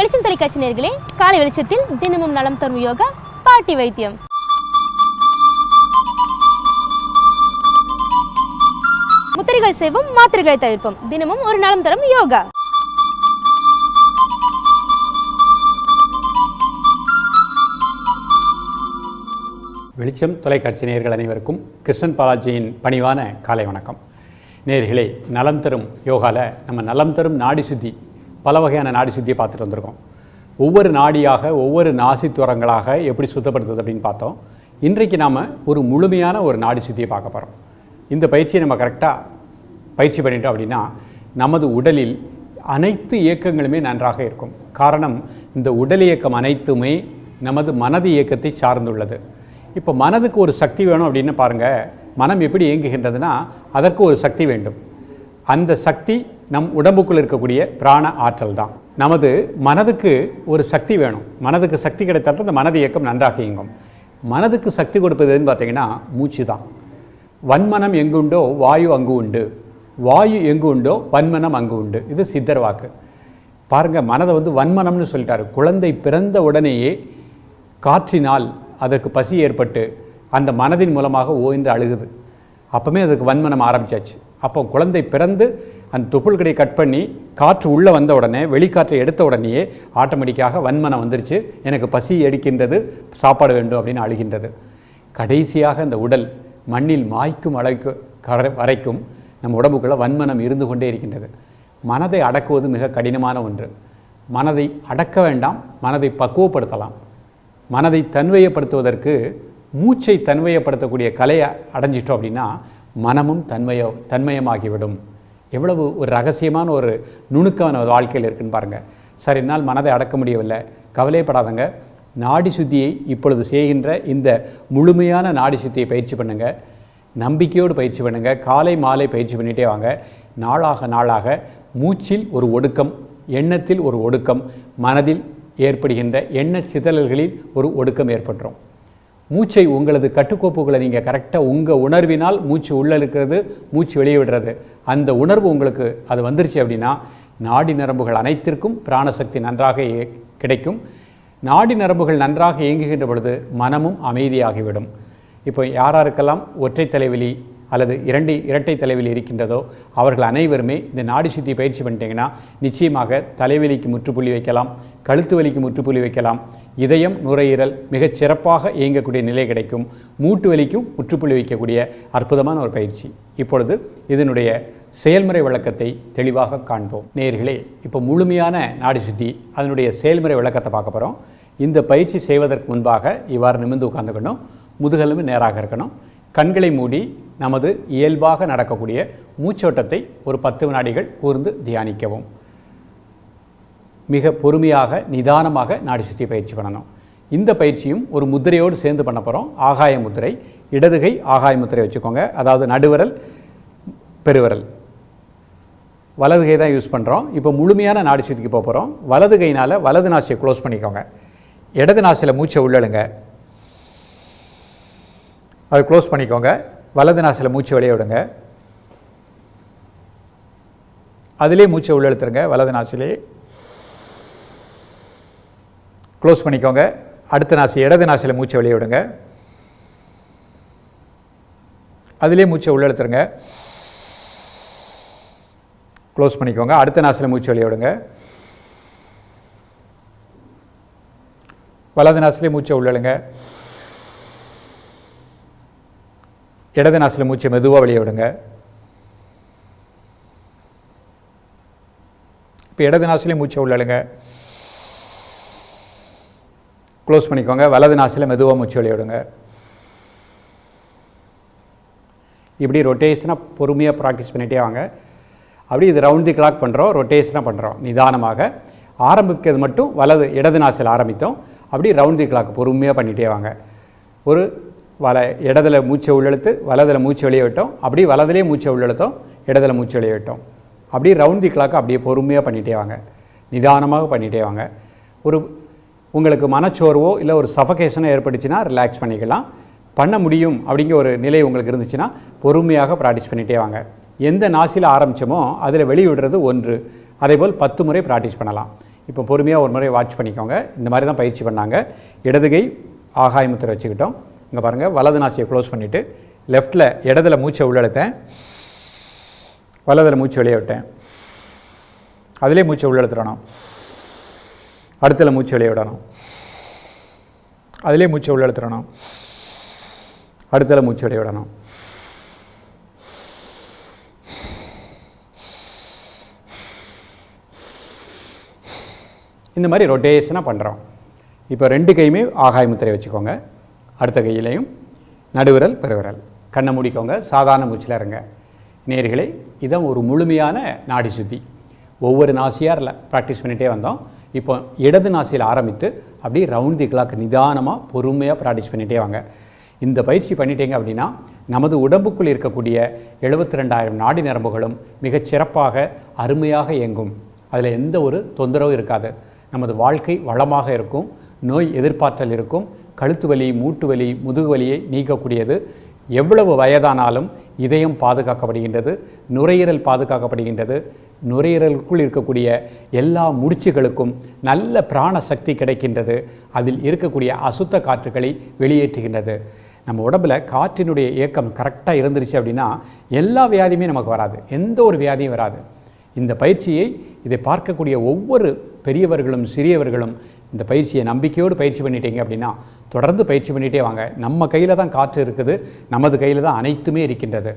வெளிச்சம் தொலைக்காட்சி நேர்களே காலை வெளிச்சத்தில் தினமும் நலம் தரும் யோகா பாட்டி வைத்தியம். முத்திரைகள் செய்வோம் மாத்திரைகளை தவிர்ப்போம். தினமும் ஒரு நலம் தரும் யோகா. வெளிச்சம் தொலைக்காட்சி நேர்கள் அனைவருக்கும் கிருஷ்ணன் பாலாஜியின் பணிவான காலை வணக்கம். நேர்களே நலம் தரும் யோகாவில் நம்ம நலம் தரும் நாடி சுத்தி பல வகையான நாடி சுத்தியை பார்த்துட்டு வந்திருக்கோம். ஒவ்வொரு நாடியாக ஒவ்வொரு நாசி துவரங்களாக எப்படி சுத்தப்படுத்துறது அப்படின்னு பார்த்தோம். இன்றைக்கு நாம் ஒரு முழுமையான ஒரு நாடி சுத்தியை பார்க்க போகிறோம் இந்த பயிற்சியை நம்ம கரெக்டாக பயிற்சி பண்ணிட்டோம் அப்படின்னா நமது உடலில் அனைத்து இயக்கங்களுமே நன்றாக இருக்கும். காரணம் இந்த உடல் இயக்கம் அனைத்துமே நமது மனது இயக்கத்தை சார்ந்துள்ளது. இப்போ மனதுக்கு ஒரு சக்தி வேணும் அப்படின்னு பாருங்கள் மனம் எப்படி இயங்குகின்றதுன்னா அதற்கு ஒரு சக்தி வேண்டும். அந்த சக்தி நம் உடம்புக்குள் இருக்கக்கூடிய பிராண ஆற்றல் தான். நமது மனதுக்கு ஒரு சக்தி வேணும். மனதுக்கு சக்தி கிடைத்தால் அந்த மனது இயக்கம் நன்றாக இயங்கும். மனதுக்கு சக்தி கொடுப்பதுன்னு பார்த்தீங்கன்னா மூச்சு தான். வன்மனம் எங்கு உண்டோ வாயு அங்கு உண்டு. வாயு எங்கு உண்டோ வன்மனம் அங்கு உண்டு. இது சித்தர் வாக்கு. பாருங்கள் மனதை வந்து வன்மனம்னு சொல்லிட்டாரு. குழந்தை பிறந்த உடனேயே காற்றினால் அதற்கு பசி ஏற்பட்டு அந்த மனதின் மூலமாக ஓய்ந்து அழுகுது. அப்போமே அதுக்கு வன்மனம் ஆரம்பிச்சாச்சு. அப்போ குழந்தை பிறந்து அந்த துப்புள்கடையை கட் பண்ணி காற்று உள்ளே வந்த உடனே வெளிக்காற்றை எடுத்த உடனேயே ஆட்டோமேட்டிக்காக வன்மனம் வந்துருச்சு. எனக்கு பசி எடுக்கின்றது சாப்பாடு வேண்டும் அப்படின்னு அழுகின்றது. கடைசியாக இந்த உடல் மண்ணில் மாய்க்கும் அளவுக்கு கர வரைக்கும் நம் உடம்புக்குள்ளே வன்மனம் இருந்து கொண்டே இருக்கின்றது. மனதை அடக்குவது மிக கடினமான ஒன்று. மனதை அடக்க வேண்டாம் மனதை பக்குவப்படுத்தலாம். மனதை தன்மையப்படுத்துவதற்கு மூச்சை தன்மையப்படுத்தக்கூடிய கலையை அடைஞ்சிட்டோம் அப்படின்னா மனமும் தன்மைய தன்மயமாகிவிடும். எவ்வளவு ஒரு ரகசியமான ஒரு நுணுக்கம் நம்ம வாழ்க்கையில் இருக்குன்னு பாருங்கள் சார் என்னால் மனதை அடக்க முடியவில்லை. கவலைப்படாதங்க நாடி சுத்தியை இப்பொழுது செய்கின்ற இந்த முழுமையான நாடி சுத்தியை பயிற்சி பண்ணுங்கள் நம்பிக்கையோடு பயிற்சி பண்ணுங்கள் காலை மாலை பயிற்சி பண்ணிகிட்டே வாங்க. நாளாக நாளாக மூச்சில் ஒரு ஒடுக்கம் எண்ணத்தில் ஒரு ஒடுக்கம் மனதில் ஏற்படுகின்ற எண்ண சிதறல்களில் ஒரு ஒடுக்கம் ஏற்பட்டுரும். மூச்சை உங்களது கட்டுக்கோப்புகளை நீங்கள் கரெக்டாக உங்கள் உணர்வினால் மூச்சு உள்ளே இருக்கிறது மூச்சு வெளியே விடுறது. அந்த உணர்வு உங்களுக்கு அது வந்துருச்சு அப்படின்னா நாடி நரம்புகள் அனைத்திற்கும் பிராணசக்தி நன்றாக கிடைக்கும். நாடி நரம்புகள் நன்றாக இயங்குகின்ற பொழுது மனமும் அமைதியாகிவிடும். இப்போ யாராருக்கெல்லாம் ஒற்றை தலைவலி அல்லது இரண்டு இரட்டை தலைவலி இருக்கின்றதோ அவர்கள் அனைவருமே இந்த நாடி சுத்தி பயிற்சி பண்ணிட்டீங்கன்னா நிச்சயமாக தலைவலிக்கு முற்றுப்புள்ளி வைக்கலாம் கழுத்து வலிக்கு முற்றுப்புள்ளி வைக்கலாம் இதயம் நுரையீரல் மிகச் சிறப்பாக இயங்கக்கூடிய நிலை கிடைக்கும். மூட்டு வலிக்கும் முற்றுப்புள்ளி வைக்கக்கூடிய அற்புதமான ஒரு பயிற்சி. இப்பொழுது இதனுடைய செயல்முறை விளக்கத்தை தெளிவாக காண்போம். நேர்களே இப்போ முழுமையான நாடி சுத்தி அதனுடைய செயல்முறை விளக்கத்தை பார்க்க போகிறோம் இந்த பயிற்சி செய்வதற்கு முன்பாக இவ்வாறு நிமிர்ந்து உட்காந்துக்கணும் முதுகெலும்பு நேராக இருக்கணும். கண்களை மூடி நமது இயல்பாக நடக்கக்கூடிய மூச்சோட்டத்தை ஒரு பத்து வினாடிகள் கூர்ந்து தியானிக்கவும். மிக பொறுமையாக நிதானமாக நாடி சுற்றி பயிற்சி பண்ணணும். இந்த பயிற்சியும் ஒரு முத்திரையோடு சேர்ந்து பண்ண போகிறோம் ஆகாய முதிரை இடதுகை ஆகாய முத்திரை வச்சுக்கோங்க. அதாவது நடுவிரல் பெருவிரல். வலது கை தான் யூஸ் பண்ணுறோம் இப்போ முழுமையான நாடி சுத்திக்கு போக போகிறோம் வலது கைனால் வலது நாசியை க்ளோஸ் பண்ணிக்கோங்க. இடது நாசியில் மூச்சை உள்ளழுங்க அதை க்ளோஸ் பண்ணிக்கோங்க. வலது நாசியில் மூச்சு வெளியே விடுங்க. அதிலே மூச்சை உள்ளெழுத்துருங்க. வலது நாசிலே க்ளோஸ் பண்ணிக்கோங்க. அடுத்த நாசி இடது நாசியில் மூச்சை வெளியே விடுங்க. அதிலே மூச்சை உள்ளெழுத்துருங்க க்ளோஸ் பண்ணிக்கோங்க. அடுத்த நாசியில் மூச்சு வெளியே விடுங்க. வலது நாசிலே மூச்சை உள்ளழுங்க இடது நாசில் மூச்சை மெதுவாக வெளியே விடுங்க. இப்போ இடது நாசிலே மூச்சை உள்ளழுங்க க்ளோஸ் பண்ணிக்கோங்க. வலது நாசில் மெதுவாக மூச்சு வெளியிடுங்க. இப்படி ரொட்டேஷனாக பொறுமையாக ப்ராக்டிஸ் பண்ணிகிட்டே வாங்க. அப்படி இது ரவுண்ட் தி கிளாக் பண்ணுறோம் ரொட்டேஷனாக பண்ணுறோம் நிதானமாக. ஆரம்பிக்கிறது மட்டும் வலது இடது நாசில் ஆரம்பித்தோம். அப்படி ரவுண்ட் தி கிளாக் பொறுமையாக பண்ணிகிட்டே வாங்க. ஒரு வல இடதுல மூச்சை உள்ளெழுத்து வலதில் மூச்சு வெளியே விட்டோம். அப்படி வலதுலேயே மூச்சை உள்ளெழுத்தோம். இடத்துல மூச்சு வெளியே விட்டோம். அப்படியே ரவுண்ட் தி கிளாக் அப்படியே பொறுமையாக பண்ணிகிட்டே வாங்க. நிதானமாக பண்ணிகிட்டே வாங்க. ஒரு உங்களுக்கு மனச்சோர்வோ இல்லை ஒரு சஃபகேஷனோ ஏற்பட்டுச்சுன்னா ரிலாக்ஸ் பண்ணிக்கலாம். பண்ண முடியும் அப்படிங்கிற ஒரு நிலை உங்களுக்கு இருந்துச்சுன்னா பொறுமையாக ப்ராக்டிஸ் பண்ணிகிட்டே வாங்க. எந்த நாசியில் ஆரம்பித்தோமோ அதில் வெளிவிடுறது ஒன்று. அதேபோல் பத்து முறை ப்ராக்டிஸ் பண்ணலாம். இப்போ பொறுமையாக ஒரு முறை வாட்ச் பண்ணிக்கோங்க. இந்த மாதிரி தான் பயிற்சி பண்ணாங்க. இடதுகை ஆகாயமுத்திரை வச்சுக்கிட்டோம். இங்கே பாருங்கள் வலது நாசியை க்ளோஸ் பண்ணிவிட்டு லெஃப்ட்டில் இடதுல மூச்சை உள்ளெழுத்தேன். வலதில் மூச்சு வெளியே விட்டேன். அதிலே மூச்சை உள்ளழுத்துறணும். அடுத்துல மூச்சு வெளியே விடணும். அதிலே மூச்சை உள்ளெழுத்துடணும் அடுத்தல மூச்சு வெளியே விடணும். இந்த மாதிரி ரொட்டேஷனாக பண்ணுறோம் இப்போ ரெண்டு கையுமே ஆகாய முத்திரை வச்சுக்கோங்க. அடுத்த கையிலையும் நடுவிரல் பெருவிரல். கண்ணை மூடிக்கோங்க. சாதாரண மூச்சில் இருங்க. நேர்களே இதான் ஒரு முழுமையான நாடி சுத்தி. ஒவ்வொரு நாசியாரில் ப்ராக்டிஸ் பண்ணிகிட்டே வந்தோம். இப்போ இடது நாசியில் ஆரம்பித்து அப்படியே ரவுண்ட் தி கிளாக் நிதானமாக பொறுமையாக ப்ராக்டிஸ் பண்ணிகிட்டே வாங்க. இந்த பயிற்சி பண்ணிட்டீங்க அப்படின்னா நமது உடம்புக்குள் இருக்கக்கூடிய எழுபத்தி ரெண்டாயிரம் நாடி நரம்புகளும் மிகச் சிறப்பாக அருமையாக இயங்கும். அதில் எந்த ஒரு தொந்தரவும் இருக்காது. நமது வாழ்க்கை வளமாக இருக்கும். நோய் எதிர்பார்த்தல் இருக்கும். கழுத்து வலி மூட்டு வலி முதுகு வலியை நீக்கக்கூடியது. எவ்வளவு வயதானாலும் இதயம் பாதுகாக்கப்படுகின்றது நுரையீரல் பாதுகாக்கப்படுகின்றது. நுரையீரலுக்குள் இருக்கக்கூடிய எல்லா முடிச்சுகளுக்கும் நல்ல பிராண சக்தி கிடைக்கின்றது. அதில் இருக்கக்கூடிய அசுத்த காற்றுகளை வெளியேற்றுகின்றது. நம்ம உடம்புல காற்றினுடைய இயக்கம் கரெக்டாக இருந்துருச்சு அப்படின்னா எல்லா வியாதியுமே நமக்கு வராது. எந்த ஒரு வியாதியும் வராது. இந்த பயிற்சியை இதை பார்க்கக்கூடிய ஒவ்வொரு பெரியவர்களும் சிறியவர்களும் இந்த பயிற்சியை நம்பிக்கையோடு பயிற்சி பண்ணிட்டீங்க அப்படின்னா தொடர்ந்து பயிற்சி பண்ணிகிட்டே வாங்க. நம்ம கையில் தான் காற்று இருக்குது. நமது கையில் தான் அனைத்துமே இருக்கின்றது.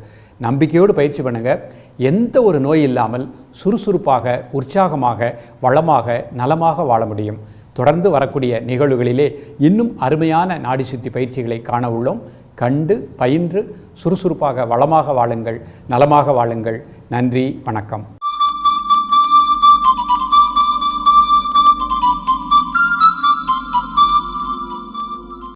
நம்பிக்கையோடு பயிற்சி பண்ணுங்கள் எந்த ஒரு நோய் இல்லாமல் சுறுசுறுப்பாக உற்சாகமாக வளமாக நலமாக வாழ முடியும். தொடர்ந்து வரக்கூடிய நிகழ்வுகளிலே இன்னும் அருமையான நாடி சுத்தி பயிற்சிகளை காண உள்ளோம். கண்டு பயின்று சுறுசுறுப்பாக வளமாக வாழுங்கள். நலமாக வாழுங்கள். நன்றி வணக்கம்.